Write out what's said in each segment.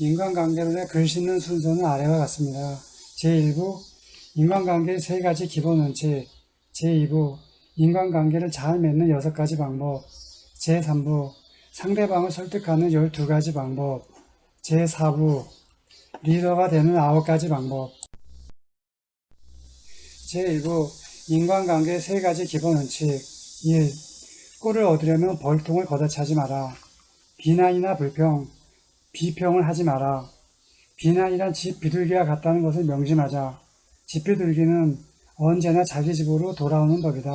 인간관계론의 글 싣는 순서는 아래와 같습니다. 제1부 인간관계의 세 가지 기본 원칙 제2부 인간관계를 잘 맺는 여섯 가지 방법 제3부 상대방을 설득하는 12가지 방법 제4부 리더가 되는 아홉 가지 방법 제1부 인간관계의 세 가지 기본 원칙 1. 꼴을 얻으려면 벌통을 걷어차지 마라. 비난이나 불평, 비평을 하지 마라. 비난이란 집 비둘기와 같다는 것을 명심하자. 집 비둘기는 언제나 자기 집으로 돌아오는 법이다.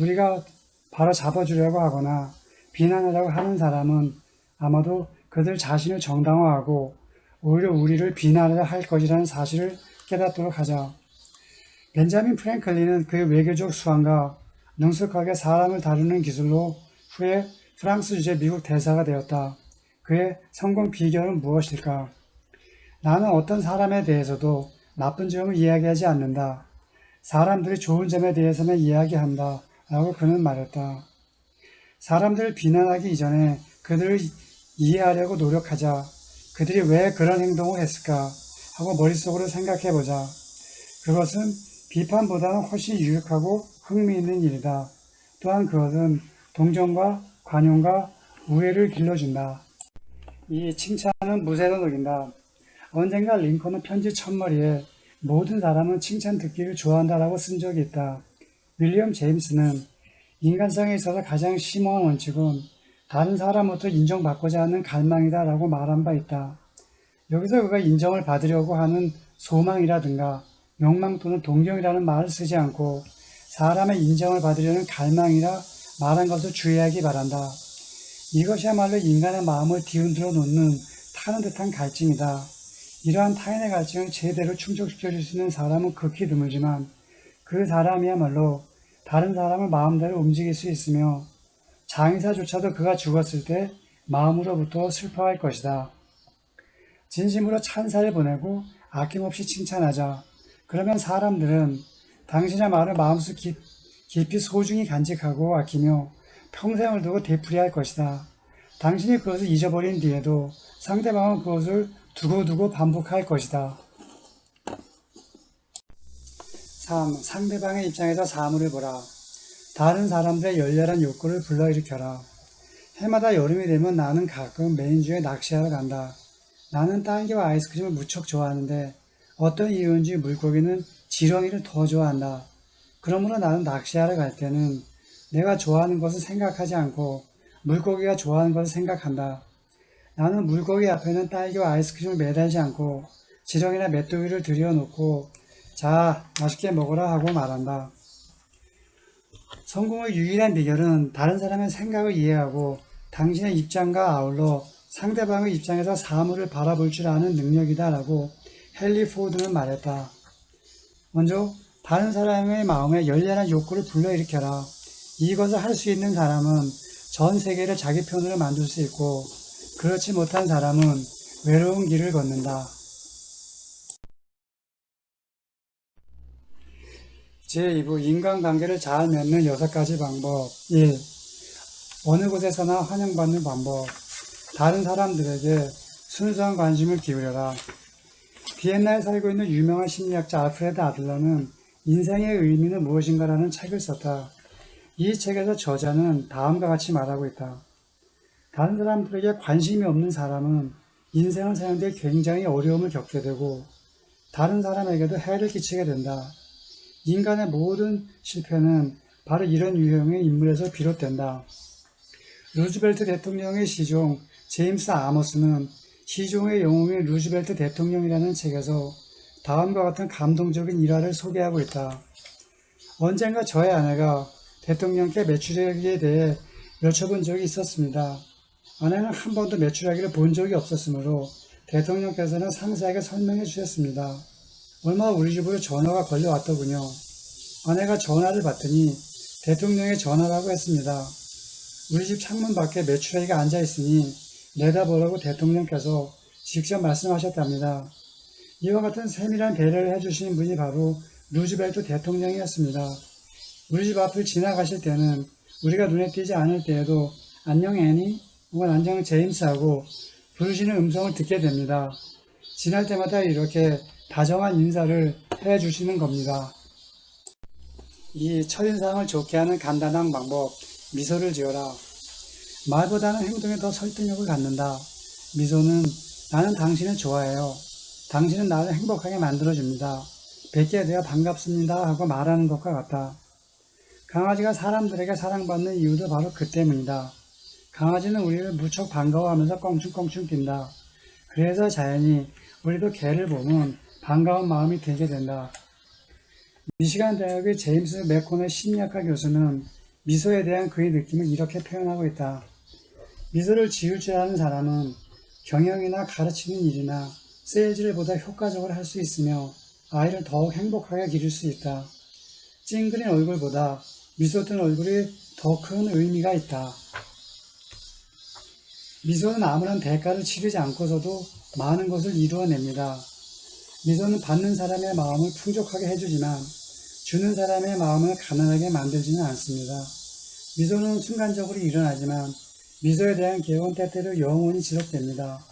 우리가 바로 잡아주려고 하거나 비난하려고 하는 사람은 아마도 그들 자신을 정당화하고 오히려 우리를 비난하려 할 것이라는 사실을 깨닫도록 하자. 벤자민 프랭클린은 그의 외교적 수완과 능숙하게 사람을 다루는 기술로 후에 프랑스 주재 미국 대사가 되었다. 그의 성공 비결은 무엇일까? 나는 어떤 사람에 대해서도 나쁜 점을 이야기하지 않는다. 사람들이 좋은 점에 대해서만 이야기한다. 라고 그는 말했다. 사람들을 비난하기 이전에 그들을 이해하려고 노력하자. 그들이 왜 그런 행동을 했을까? 하고 머릿속으로 생각해 보자. 그것은 비판보다는 훨씬 유익하고 흥미있는 일이다. 또한 그것은 동정과 관용과 우애를 길러준다. 이 칭찬은 무쇠로 녹인다. 언젠가 링컨은 편지 첫머리에 모든 사람은 칭찬 듣기를 좋아한다라고 쓴 적이 있다. 윌리엄 제임스는 인간성에 있어서 가장 심오한 원칙은 다른 사람부터 인정받고자 하는 갈망이다라고 말한 바 있다. 여기서 그가 인정을 받으려고 하는 소망이라든가 욕망 또는 동경이라는 말을 쓰지 않고 사람의 인정을 받으려는 갈망이라 말한 것을 주의하기 바란다. 이것이야말로 인간의 마음을 뒤흔들어 놓는 타는 듯한 갈증이다. 이러한 타인의 갈증을 제대로 충족시켜 줄 수 있는 사람은 극히 드물지만 그 사람이야말로 다른 사람을 마음대로 움직일 수 있으며 장의사조차도 그가 죽었을 때 마음으로부터 슬퍼할 것이다. 진심으로 찬사를 보내고 아낌없이 칭찬하자. 그러면 사람들은 당신의 말을 마음속 깊, 깊이 소중히 간직하고 아끼며 평생을 두고 되풀이할 것이다. 당신이 그것을 잊어버린 뒤에도 상대방은 그것을 두고두고 반복할 것이다. 3. 상대방의 입장에서 사물을 보라. 다른 사람들의 열렬한 욕구를 불러일으켜라. 해마다 여름이 되면 나는 가끔 메인주에 낚시하러 간다. 나는 딸기와 아이스크림을 무척 좋아하는데 어떤 이유인지 물고기는 지렁이를 더 좋아한다. 그러므로 나는 낚시하러 갈 때는 내가 좋아하는 것을 생각하지 않고 물고기가 좋아하는 것을 생각한다. 나는 물고기 앞에는 딸기와 아이스크림을 매달지 않고 지렁이나 메뚜기를 들여놓고 자, 맛있게 먹어라 하고 말한다. 성공의 유일한 비결은 다른 사람의 생각을 이해하고 당신의 입장과 아울러 상대방의 입장에서 사물을 바라볼 줄 아는 능력이다 라고 헨리 포드는 말했다. 먼저 다른 사람의 마음에 열렬한 욕구를 불러일으켜라. 이것을 할 수 있는 사람은 전 세계를 자기 편으로 만들 수 있고 그렇지 못한 사람은 외로운 길을 걷는다. 제2부 인간관계를 잘 맺는 여섯 가지 방법 1. 어느 곳에서나 환영받는 방법 다른 사람들에게 순수한 관심을 기울여라. 비엔나에 살고 있는 유명한 심리학자 알프레드 아들러는 인생의 의미는 무엇인가라는 책을 썼다. 이 책에서 저자는 다음과 같이 말하고 있다. 다른 사람들에게 관심이 없는 사람은 인생을 사는데 굉장히 어려움을 겪게 되고 다른 사람에게도 해를 끼치게 된다. 인간의 모든 실패는 바로 이런 유형의 인물에서 비롯된다. 루즈벨트 대통령의 시종 제임스 아머스는 시종의 영웅인 루즈벨트 대통령이라는 책에서 다음과 같은 감동적인 일화를 소개하고 있다. 언젠가 저의 아내가 대통령께 매출액에 대해 여쭤본 적이 있었습니다. 아내는 한 번도 매출액을 본 적이 없었으므로 대통령께서는 상세하게 설명해 주셨습니다. 얼마 우리 집으로 전화가 걸려왔더군요. 아내가 전화를 받더니 대통령의 전화라고 했습니다. 우리 집 창문 밖에 매출액이 앉아 있으니 내다보라고 대통령께서 직접 말씀하셨답니다. 이와 같은 세밀한 배려를 해주신 분이 바로 루즈벨트 대통령이었습니다. 우리 집 앞을 지나가실 때는 우리가 눈에 띄지 않을 때에도 안녕 애니 혹은 안녕 제임스하고 부르시는 음성을 듣게 됩니다. 지날 때마다 이렇게 다정한 인사를 해 주시는 겁니다. 이 첫인상을 좋게 하는 간단한 방법, 미소를 지어라. 말보다는 행동에 더 설득력을 갖는다. 미소는 나는 당신을 좋아해요. 당신은 나를 행복하게 만들어줍니다. 뵙게 되어 반갑습니다 하고 말하는 것과 같다. 강아지가 사람들에게 사랑받는 이유도 바로 그 때문이다. 강아지는 우리를 무척 반가워하면서 껑충껑충 뛴다. 그래서 자연히 우리도 개를 보면 반가운 마음이 들게 된다. 미시간 대학의 제임스 맥콘의 심리학과 교수는 미소에 대한 그의 느낌을 이렇게 표현하고 있다. 미소를 지을 줄 아는 사람은 경영이나 가르치는 일이나 세일즈를 보다 효과적으로 할 수 있으며 아이를 더욱 행복하게 기를 수 있다. 찡그린 얼굴보다 미소 뜬 얼굴이 더 큰 의미가 있다. 미소는 아무런 대가를 치르지 않고서도 많은 것을 이루어냅니다. 미소는 받는 사람의 마음을 풍족하게 해주지만 주는 사람의 마음을 가난하게 만들지는 않습니다. 미소는 순간적으로 일어나지만 미소에 대한 기억은 때때로 영원히 지속됩니다.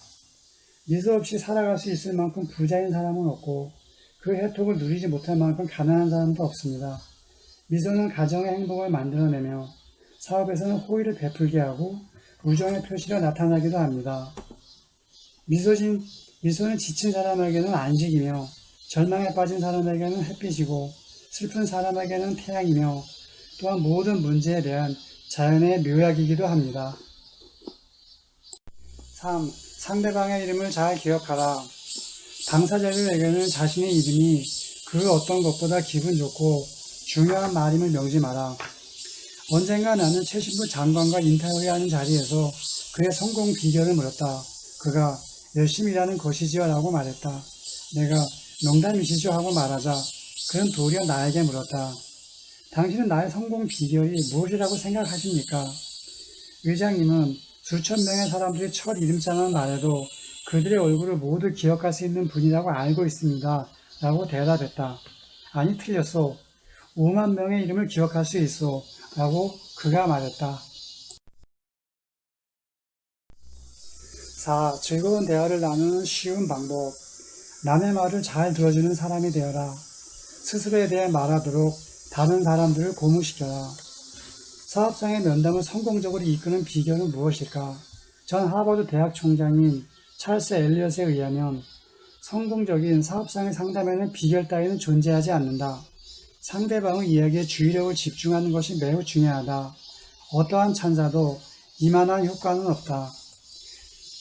미소 없이 살아갈 수 있을 만큼 부자인 사람은 없고 그 혜택을 누리지 못할 만큼 가난한 사람도 없습니다. 미소는 가정의 행복을 만들어내며 사업에서는 호의를 베풀게 하고 우정의 표시로 나타나기도 합니다. 미소진, 미소는 지친 사람에게는 안식이며 절망에 빠진 사람에게는 햇빛이고 슬픈 사람에게는 태양이며 또한 모든 문제에 대한 자연의 묘약이기도 합니다. 3. 상대방의 이름을 잘 기억하라. 당사자들에게는 자신의 이름이 그 어떤 것보다 기분 좋고 중요한 말임을 명지 마라. 언젠가 나는 최신부 장관과 인터뷰하는 자리에서 그의 성공 비결을 물었다. 그가 열심히 일하는 것이지요 라고 말했다. 내가 농담이시죠 하고 말하자 그는 도리어 나에게 물었다. 당신은 나의 성공 비결이 무엇이라고 생각하십니까? 의장님은 수천 명의 사람들이 첫 이름자만 말해도 그들의 얼굴을 모두 기억할 수 있는 분이라고 알고 있습니다. 라고 대답했다. 아니 틀렸어. 5만 명의 이름을 기억할 수 있어. 라고 그가 말했다. 4. 즐거운 대화를 나누는 쉬운 방법. 남의 말을 잘 들어주는 사람이 되어라. 스스로에 대해 말하도록 다른 사람들을 고무시켜라. 사업상의 면담을 성공적으로 이끄는 비결은 무엇일까? 전 하버드 대학 총장인 찰스 엘리엇에 의하면 성공적인 사업상의 상담에는 비결 따위는 존재하지 않는다. 상대방의 이야기에 주의력을 집중하는 것이 매우 중요하다. 어떠한 찬사도 이만한 효과는 없다.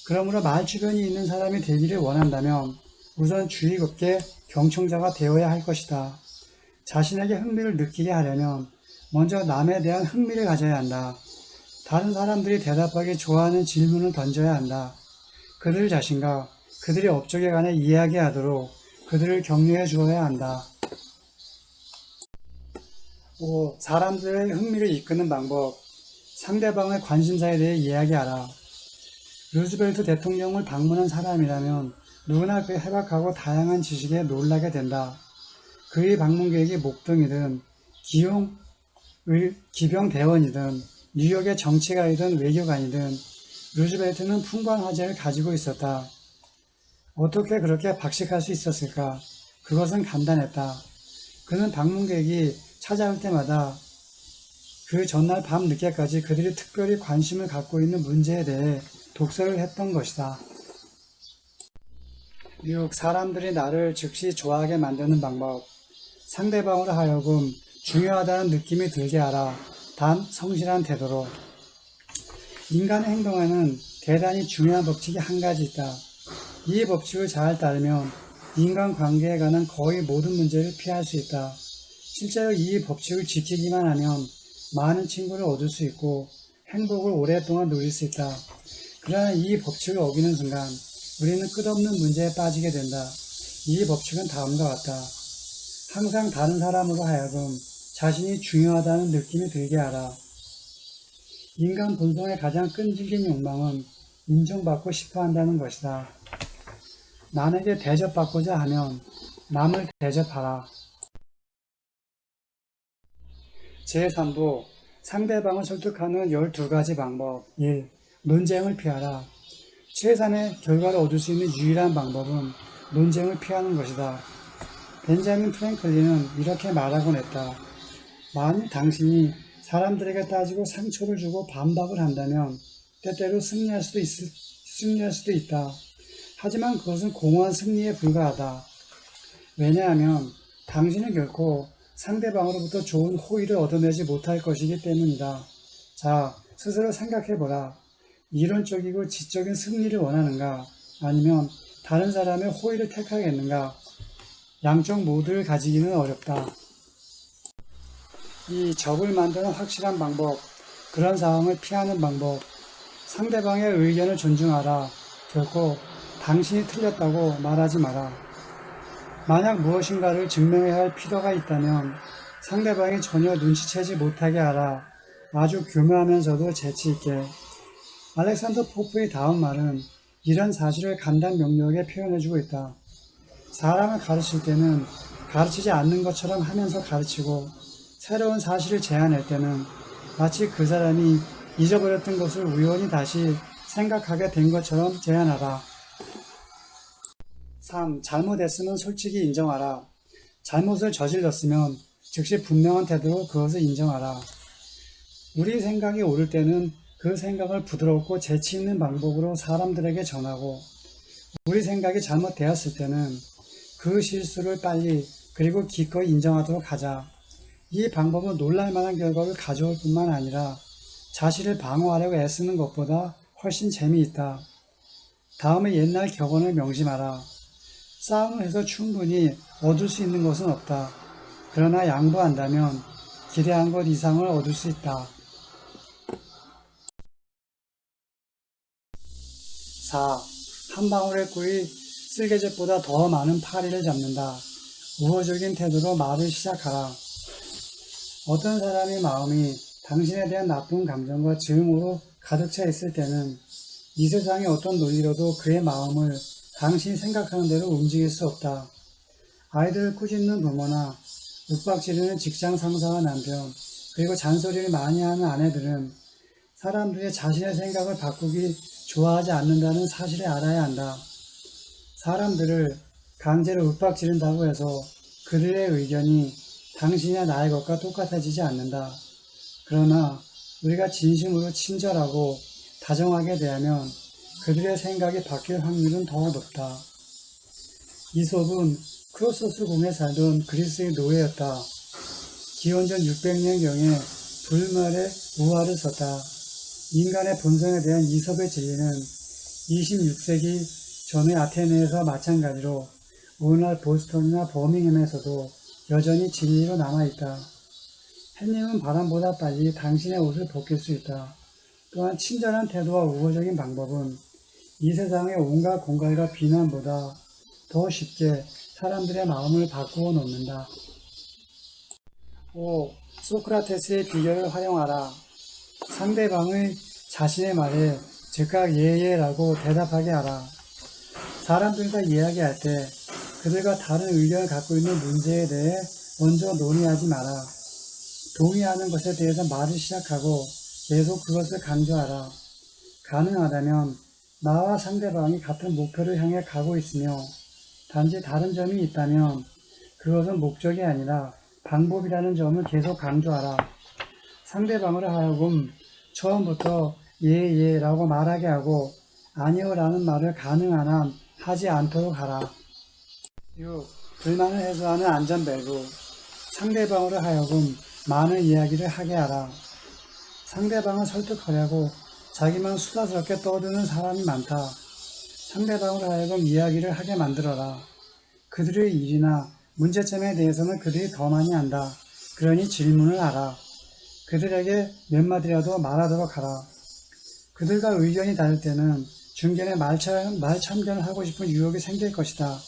그러므로 말 주변이 있는 사람이 되기를 원한다면 우선 주의 깊게 경청자가 되어야 할 것이다. 자신에게 흥미를 느끼게 하려면 먼저 남에 대한 흥미를 가져야 한다. 다른 사람들이 대답하기 좋아하는 질문을 던져야 한다. 그들 자신과 그들의 업적에 관해 이야기하도록 그들을 격려해 주어야 한다. 5. 사람들의 흥미를 이끄는 방법. 상대방의 관심사에 대해 이야기하라. 루즈벨트 대통령을 방문한 사람이라면 누구나 그 해박하고 다양한 지식에 놀라게 된다. 그의 방문 계획이 목동이든 기용, 의, 기병 대원이든 뉴욕의 정치가이든 외교관이든 루즈벨트는 풍부한 화제를 가지고 있었다. 어떻게 그렇게 박식할 수 있었을까? 그것은 간단했다. 그는 방문객이 찾아올 때마다 그 전날 밤 늦게까지 그들이 특별히 관심을 갖고 있는 문제에 대해 독서를 했던 것이다. 6. 사람들이 나를 즉시 좋아하게 만드는 방법. 상대방으로 하여금 중요하다는 느낌이 들게 하라. 단 성실한 태도로. 인간의 행동에는 대단히 중요한 법칙이 한 가지 있다. 이 법칙을 잘 따르면 인간 관계에 관한 거의 모든 문제를 피할 수 있다. 실제로 이 법칙을 지키기만 하면 많은 친구를 얻을 수 있고 행복을 오랫동안 누릴 수 있다. 그러나 이 법칙을 어기는 순간 우리는 끝없는 문제에 빠지게 된다. 이 법칙은 다음과 같다. 항상 다른 사람으로 하여금 자신이 중요하다는 느낌이 들게 하라. 인간 본성의 가장 끈질긴 욕망은 인정받고 싶어 한다는 것이다. 남에게 대접받고자 하면 남을 대접하라. 제3부 상대방을 설득하는 12가지 방법 1. 논쟁을 피하라. 최선의 결과를 얻을 수 있는 유일한 방법은 논쟁을 피하는 것이다. 벤자민 프랭클린은 이렇게 말하곤 했다. 만일 당신이 사람들에게 따지고 상처를 주고 반박을 한다면 때때로 승리할 수도, 있, 승리할 수도 있다. 하지만 그것은 공허한 승리에 불과하다. 왜냐하면 당신은 결코 상대방으로부터 좋은 호의를 얻어내지 못할 것이기 때문이다. 자, 스스로 생각해보라. 이론적이고 지적인 승리를 원하는가? 아니면 다른 사람의 호의를 택하겠는가? 양쪽 모두를 가지기는 어렵다. 이 적을 만드는 확실한 방법, 그런 상황을 피하는 방법, 상대방의 의견을 존중하라. 결코 당신이 틀렸다고 말하지 마라. 만약 무엇인가를 증명해야 할 필요가 있다면 상대방이 전혀 눈치채지 못하게 하라. 아주 교묘하면서도 재치있게. 알렉산더 포프의 다음 말은 이런 사실을 간단 명료하게 표현해주고 있다. 사람을 가르칠 때는 가르치지 않는 것처럼 하면서 가르치고 새로운 사실을 제안할 때는 마치 그 사람이 잊어버렸던 것을 우연히 다시 생각하게 된 것처럼 제안하라. 3. 잘못했으면 솔직히 인정하라. 잘못을 저질렀으면 즉시 분명한 태도로 그것을 인정하라. 우리 생각이 옳을 때는 그 생각을 부드럽고 재치 있는 방법으로 사람들에게 전하고 우리 생각이 잘못되었을 때는 그 실수를 빨리 그리고 기꺼이 인정하도록 하자. 이 방법은 놀랄만한 결과를 가져올 뿐만 아니라 자신을 방어하려고 애쓰는 것보다 훨씬 재미있다. 다음에 옛날 격언을 명심하라. 싸움을 해서 충분히 얻을 수 있는 것은 없다. 그러나 양보한다면 기대한 것 이상을 얻을 수 있다. 4. 한 방울의 꿀이 쓸개즙보다 더 많은 파리를 잡는다. 우호적인 태도로 말을 시작하라. 어떤 사람의 마음이 당신에 대한 나쁜 감정과 증오로 가득 차 있을 때는 이 세상의 어떤 논리로도 그의 마음을 당신이 생각하는 대로 움직일 수 없다. 아이들을 꾸짖는 부모나 윽박지르는 직장 상사와 남편, 그리고 잔소리를 많이 하는 아내들은 사람들이 자신의 생각을 바꾸기 좋아하지 않는다는 사실을 알아야 한다. 사람들을 강제로 윽박지른다고 해서 그들의 의견이 당신이나 나의 것과 똑같아지지 않는다. 그러나 우리가 진심으로 친절하고 다정하게 대하면 그들의 생각이 바뀔 확률은 더 높다. 이솝은 크로소스 공에 살던 그리스의 노예였다. 기원전 600년경에 불멸의 우화를 썼다. 인간의 본성에 대한 이솝의 진리는 26세기 전의 아테네에서 마찬가지로 오늘날 보스턴이나 버밍햄에서도 여전히 진리로 남아있다. 햇님은 바람보다 빨리 당신의 옷을 벗길 수 있다. 또한 친절한 태도와 우호적인 방법은 이 세상의 온갖 공갈과 비난보다 더 쉽게 사람들의 마음을 바꾸어 놓는다. 5. 소크라테스의 비결을 활용하라. 상대방의 자신의 말에 즉각 예예라고 대답하게 하라. 사람들과 이야기할 때 그들과 다른 의견을 갖고 있는 문제에 대해 먼저 논의하지 마라. 동의하는 것에 대해서 말을 시작하고 계속 그것을 강조하라. 가능하다면 나와 상대방이 같은 목표를 향해 가고 있으며 단지 다른 점이 있다면 그것은 목적이 아니라 방법이라는 점을 계속 강조하라. 상대방을 하여금 처음부터 예, 예 라고 말하게 하고 아니요 라는 말을 가능한 한 하지 않도록 하라. 6. 불만을 해소하는 안전벨브. 상대방으로 하여금 많은 이야기를 하게 하라. 상대방을 설득하려고 자기만 수다스럽게 떠드는 사람이 많다. 상대방으로 하여금 이야기를 하게 만들어라. 그들의 일이나 문제점에 대해서는 그들이 더 많이 안다. 그러니 질문을 하라. 그들에게 몇 마디라도 말하도록 하라. 그들과 의견이 다를 때는 중간에 말참, 말참견을 하고 싶은 유혹이 생길 것이다.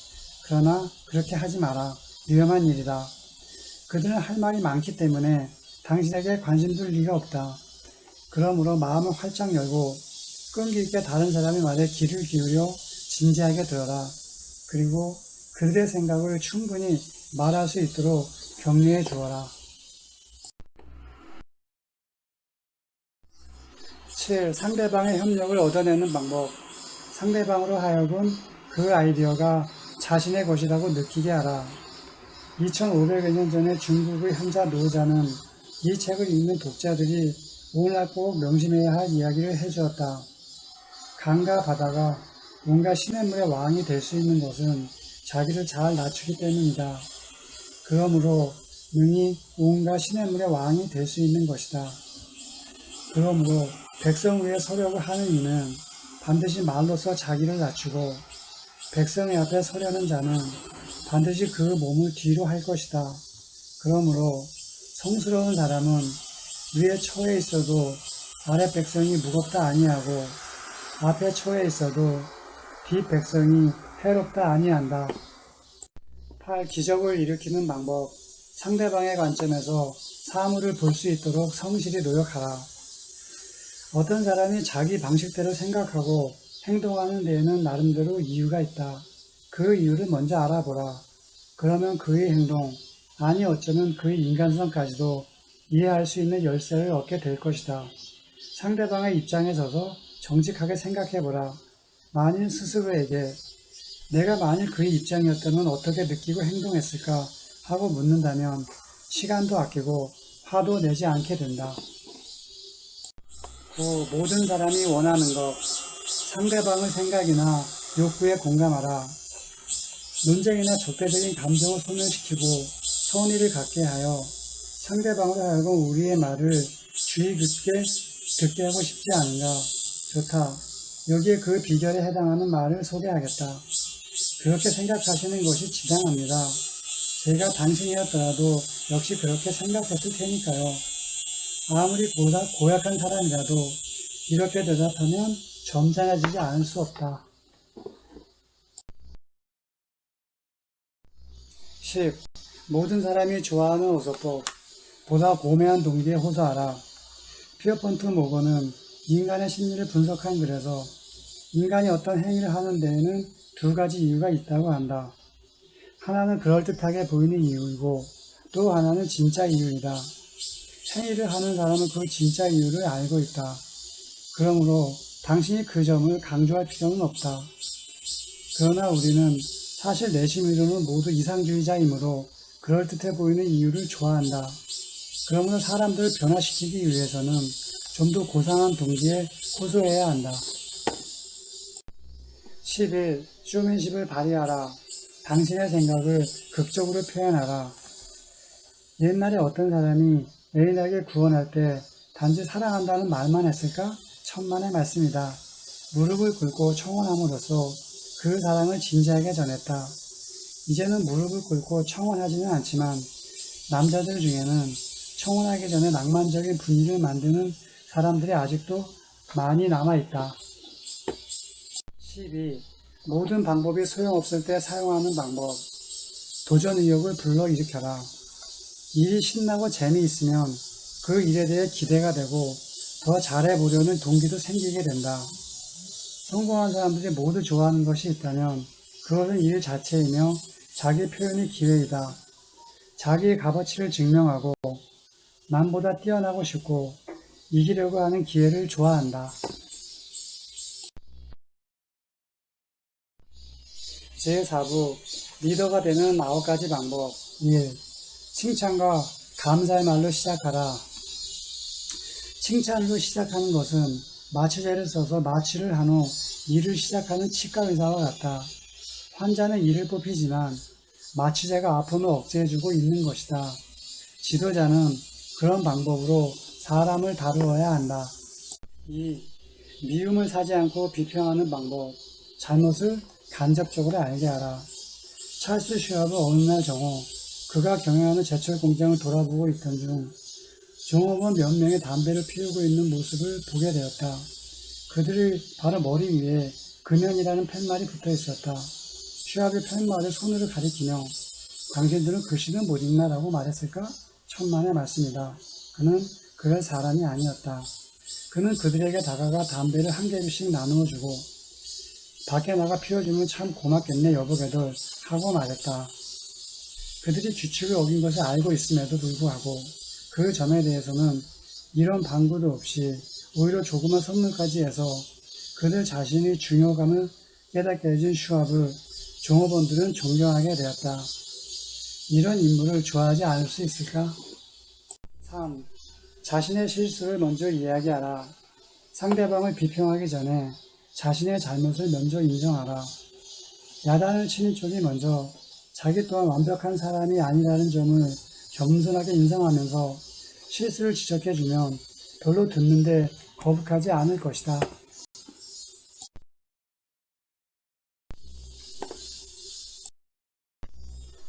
그러나 그렇게 하지 마라. 위험한 일이다. 그들은 할 말이 많기 때문에 당신에게 관심 둘 리가 없다. 그러므로 마음을 활짝 열고 끈기 있게 다른 사람의 말에 귀를 기울여 진지하게 들어라. 그리고 그들의 생각을 충분히 말할 수 있도록 격려해 주어라. 7. 상대방의 협력을 얻어내는 방법. 상대방으로 하여금 그 아이디어가 자신의 것이라고 느끼게 하라. 2500여 년 전에 중국의 현자 노자는 이 책을 읽는 독자들이 꼭 명심해야 할 이야기를 해주었다. 강과 바다가 뭔가 시냇물의 왕이 될 수 있는 것은 자기를 잘 낮추기 때문이다. 그러므로 능히 온갖 시냇물의 왕이 될 수 있는 것이다. 그러므로 백성 위에 서려고 하는 이는 반드시 말로써 자기를 낮추고 백성의 앞에 서려는 자는 반드시 그 몸을 뒤로 할 것이다. 그러므로 성스러운 사람은 위에 처해 있어도 아래 백성이 무겁다 아니하고 앞에 처해 있어도 뒷 백성이 해롭다 아니한다. 8. 기적을 일으키는 방법. 상대방의 관점에서 사물을 볼 수 있도록 성실히 노력하라. 어떤 사람이 자기 방식대로 생각하고 행동하는 데에는 나름대로 이유가 있다. 그 이유를 먼저 알아보라. 그러면 그의 행동, 아니 어쩌면 그의 인간성까지도 이해할 수 있는 열쇠를 얻게 될 것이다. 상대방의 입장에 서서 정직하게 생각해보라. 만일 스스로에게 내가 만일 그의 입장이었다면 어떻게 느끼고 행동했을까 하고 묻는다면 시간도 아끼고 화도 내지 않게 된다. 9. 모든 사람이 원하는 것. 상대방의 생각이나 욕구에 공감하라. 논쟁이나 적대적인 감정을 소멸시키고 선의를 갖게 하여 상대방으로 하여금 우리의 말을 주의 깊게 듣게 하고 싶지 않은가. 좋다. 여기에 그 비결에 해당하는 말을 소개하겠다. 그렇게 생각하시는 것이 지당합니다. 제가 당신이었더라도 역시 그렇게 생각했을 테니까요. 아무리 고사, 고약한 사람이라도 이렇게 대답하면 점잖아지지 않을 수 없다. 10. 모든 사람이 좋아하는 호소법. 보다 고매한 동기에 호소하라. 피어펀트 모건은 인간의 심리를 분석한 글에서 인간이 어떤 행위를 하는 데에는 두 가지 이유가 있다고 한다. 하나는 그럴듯하게 보이는 이유이고 또 하나는 진짜 이유이다. 행위를 하는 사람은 그 진짜 이유를 알고 있다. 그러므로 당신이 그 점을 강조할 필요는 없다. 그러나 우리는 사실 내심으로는 모두 이상주의자이므로 그럴듯해 보이는 이유를 좋아한다. 그러므로 사람들을 변화시키기 위해서는 좀 더 고상한 동기에 호소해야 한다. 11. 쇼맨십을 발휘하라. 당신의 생각을 극적으로 표현하라. 옛날에 어떤 사람이 애인에게 구원할 때 단지 사랑한다는 말만 했을까? 천만의 말씀이다. 무릎을 꿇고 청혼함으로써 그 사랑을 진지하게 전했다. 이제는 무릎을 꿇고 청혼하지는 않지만 남자들 중에는 청혼하기 전에 낭만적인 분위기를 만드는 사람들이 아직도 많이 남아있다. 12. 모든 방법이 소용없을 때 사용하는 방법. 도전 의욕을 불러일으켜라. 일이 신나고 재미있으면 그 일에 대해 기대가 되고 더 잘해보려는 동기도 생기게 된다. 성공한 사람들이 모두 좋아하는 것이 있다면 그것은 일 자체이며 자기 표현의 기회이다. 자기의 값어치를 증명하고 남보다 뛰어나고 싶고 이기려고 하는 기회를 좋아한다. 제4부 리더가 되는 아홉 가지 방법 1. 칭찬과 감사의 말로 시작하라. 칭찬으로 시작하는 것은 마취제를 써서 마취를 한 후 일을 시작하는 치과 의사와 같다. 환자는 이를 뽑히지만 마취제가 아픔을 억제해주고 있는 것이다. 지도자는 그런 방법으로 사람을 다루어야 한다. 2. 미움을 사지 않고 비평하는 방법. 잘못을 간접적으로 알게 하라. 찰스 슈압은 어느 날 정오, 그가 경영하는 제철 공장을 돌아보고 있던 중, 종업원 몇 명이 담배를 피우고 있는 모습을 보게 되었다. 그들의 바로 머리 위에 금연이라는 팻말이 붙어 있었다. 슈압이 팻말을 손으로 가리키며 당신들은 글씨는 못 읽나라고 말했을까? 천만의 말씀이다. 그는 그럴 사람이 아니었다. 그는 그들에게 다가가 담배를 한 개씩 나누어 주고 밖에 나가 피워주면 참 고맙겠네 여보게들 하고 말했다. 그들이 규칙을 어긴 것을 알고 있음에도 불구하고 그 점에 대해서는 이런 방구도 없이 오히려 조그만 선물까지 해서 그들 자신의 중요감을 깨닫게 해준 슈압을 종업원들은 존경하게 되었다. 이런 인물을 좋아하지 않을 수 있을까? 3. 자신의 실수를 먼저 이야기하라. 상대방을 비평하기 전에 자신의 잘못을 먼저 인정하라. 야단을 치는 쪽이 먼저 자기 또한 완벽한 사람이 아니라는 점을 겸손하게 인정하면서 실수를 지적해주면 별로 듣는데 거북하지 않을 것이다.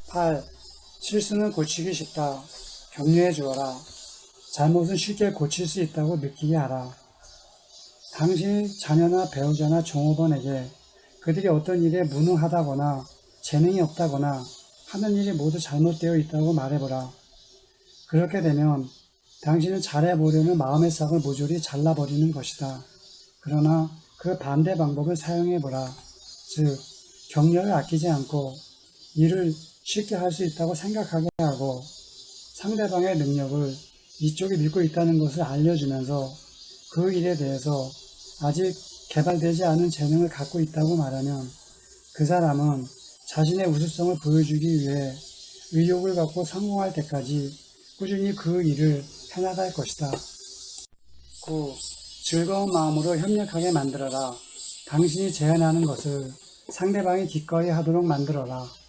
8. 실수는 고치기 쉽다. 격려해 주어라. 잘못은 쉽게 고칠 수 있다고 느끼게 하라. 당신의 자녀나 배우자나 종업원에게 그들이 어떤 일에 무능하다거나 재능이 없다거나 하는 일이 모두 잘못되어 있다고 말해보라. 그렇게 되면 당신은 잘해보려는 마음의 싹을 모조리 잘라버리는 것이다. 그러나 그 반대 방법을 사용해보라. 즉, 격려를 아끼지 않고 일을 쉽게 할 수 있다고 생각하게 하고 상대방의 능력을 이쪽이 믿고 있다는 것을 알려주면서 그 일에 대해서 아직 개발되지 않은 재능을 갖고 있다고 말하면 그 사람은 자신의 우수성을 보여주기 위해 의욕을 갖고 성공할 때까지 꾸준히 그 일을 해나갈 것이다. 9. 즐거운 마음으로 협력하게 만들어라. 당신이 제안하는 것을 상대방이 기꺼이 하도록 만들어라.